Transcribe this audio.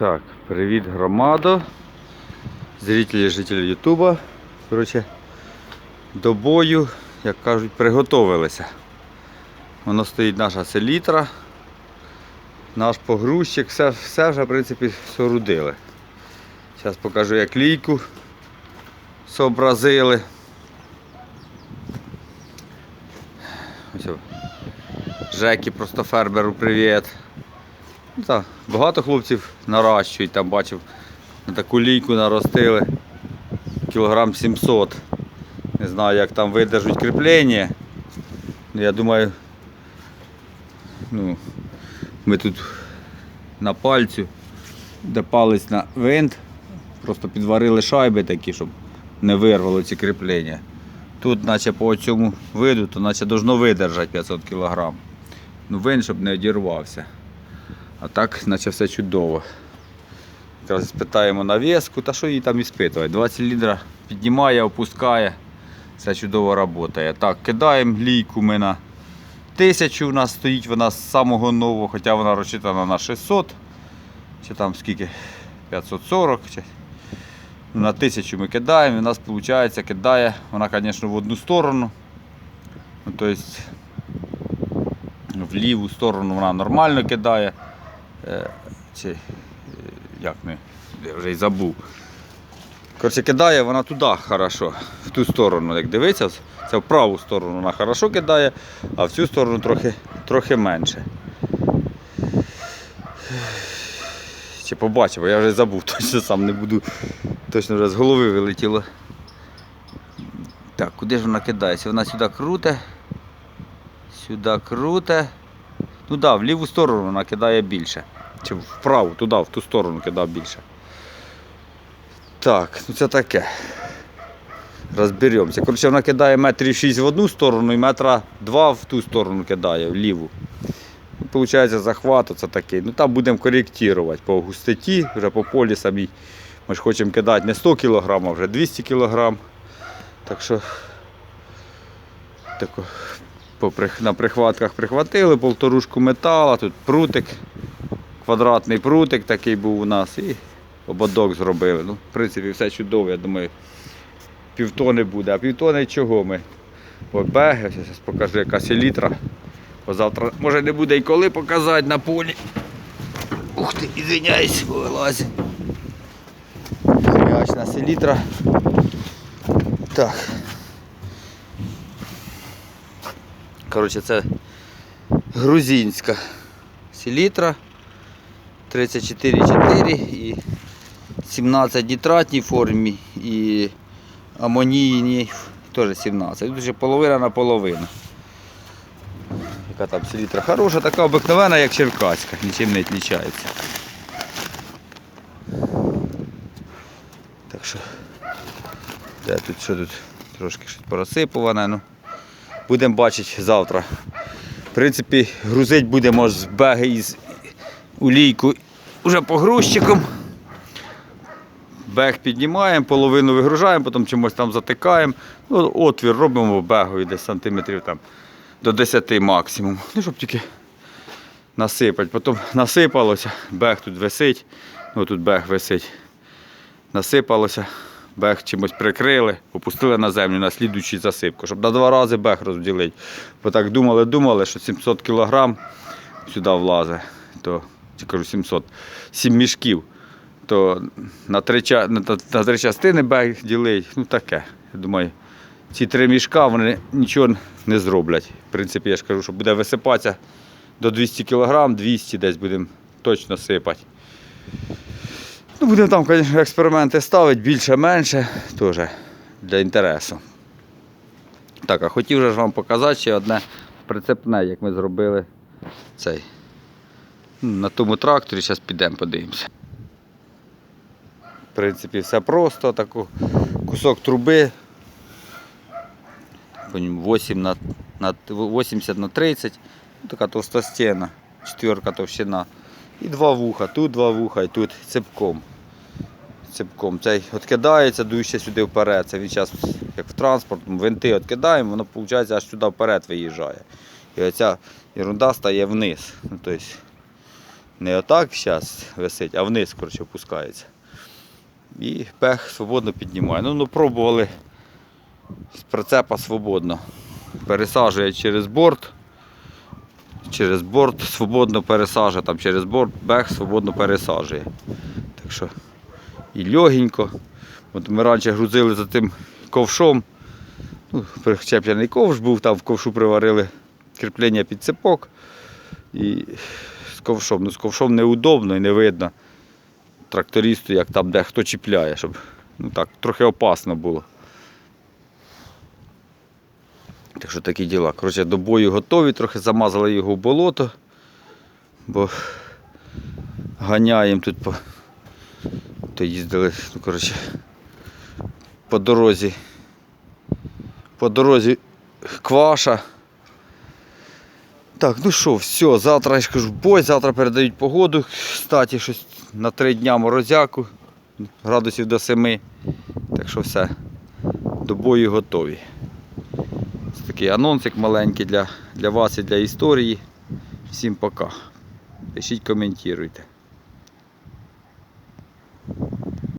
Так, привіт, громадо. Зрителі, жителі Ютуба. Коротше, до бою, як кажуть, приготовилися. Воно стоїть наша селітра, наш погрузчик, все, все вже, в принципі, соорудили. Зараз покажу, як лійку зобразили. Ось. Жекі просто ферберу привіт. Ну, багато хлопців наращують, там бачив, на таку лійку наростили кілограм 700. Не знаю, як там видержуть кріплення. Ну, я думаю, ну, ми тут на пальцю, де палець на винт, просто підварили шайби такі, щоб не вирвало ці кріплення. Тут, наче по цьому виду, то наче должно видержати 500 кг. Ну, винт, щоб не одірвався. А так, наче все чудово. Якраз спитаємо навіску, та що її там іспитувати. 20 літра піднімає, опускає. Все чудово працює. Так, кидаємо лійку ми на 1000 у нас стоїть вона з самого нового, хоча вона розчитана на 600. Чи там скільки? 540. Чи... Ну, На 1000 ми кидаємо, і у нас виходить, кидає, вона, звісно, в одну сторону. Ну, тобто в ліву сторону вона нормально кидає. Е, Чи, е, як не, я вже й забув. Коротше, кидає вона туди хорошо, в ту сторону, як дивиться, це в праву сторону вона хорошо кидає, а в цю сторону трохи, трохи менше. Чи побачив, я вже забув, точно сам не буду, точно вже з голови вилетіло. Так, куди ж вона кидається? Вона сюди круте, сюди круте. Ну так, да, в ліву сторону вона кидає більше. Чи вправу, туди, в ту сторону кидав більше. Так, ну це таке. Розберемося. Коротше, вона кидає метрів 6 в одну сторону і метра 2 в ту сторону кидає, в ліву. Ну, Получається захват це такий. Ну там будемо коректувати по густоті, вже по полі самій. Ми ж хочемо кидати не 100 кг, а вже 200 кг. Так що прих- на прихватках прихватили, полторушку метала, тут прутик, квадратний прутик такий був у нас і ободок зробили. Ну, в принципі, все чудово, я думаю, півтони буде. А півтони чого ми? Побеги, зараз покажу, яка селітра. Бо завтра може не буде і коли показати на полі. Ух ти, ізвиняюсь, вилазь. Гарячна селітра. Так. Коротше, це грузинська селітра 34,4 і 17 нітратній формі і амонійній теж 17. Тут вже половина на половину. Яка там селітра хороша, така обикновена, як черкаська, нічим не відрізняється. Так що, де тут що тут трошки щось порозсипуване. Ну. Будемо бачити завтра. В принципі, грузить будемо з беги із улійку вже погрузчиком. Бег піднімаємо, половину вигружаємо, потім чимось там затикаємо. Ну, отвір робимо бегові десь сантиметрів там, до 10 максимум. Ну, щоб тільки насипати. Потім насипалося, бег тут висить. Ну тут бег висить. Насипалося, бег чимось прикрили, опустили на землю на слідуючу засипку, щоб на два рази бег розділити. Бо так думали, думали, що 700 кг сюди влазить, то чи кажу 700, 7 мішків, то на три, на, на три частини бег ділить, ну таке. Я думаю, ці три мішка вони нічого не зроблять. В принципі, я ж кажу, що буде висипатися до 200 кг, 200 десь будемо точно сипати. Ну, будемо там, звісно, експерименти ставити, більше-менше, теж для інтересу. Так, а хотів же ж вам показати ще одне прицепне, як ми зробили цей. На тому тракторі, зараз підемо подивимося. В принципі, все просто, таку кусок труби. 8 на, на 80 на 30, ну, така товстостіна, четверка товщина. І два вуха, тут два вуха і тут цепком. Цепком. Цей відкидається, дує сюди вперед. Це він зараз, як в транспорт, винти відкидаємо, воно виходить аж сюди вперед виїжджає. І оця ерунда стає вниз. Ну, тобто, Не отак зараз висить, а вниз, коротше, опускається. І пех свободно піднімає. Ну, ну пробували з прицепа свободно. Пересаджує через борт. Через борт свободно пересаджує, там через борт бех свободно пересаджує. Так що і легенько. От ми раніше грузили за тим ковшом. Ну, причеплений ковш був, там в ковшу приварили кріплення під цепок. І з ковшом. Ну, з ковшом неудобно і не видно трактористу, як там де хто чіпляє, щоб ну так, трохи опасно було. Так що такі діла. Коротше, до бою готові, трохи замазали його в болото, бо ганяємо тут по. То їздили, ну коротше, по дорозі. По дорозі кваша. Так, ну що, все, завтра я ж кажу, бой, завтра передають погоду. Кстати, щось на три дня морозяку, градусів до 7. Так що все, до бою готові. Такий анонсик маленький для, для вас і для історії. Всім пока. Пишіть, коментуйте.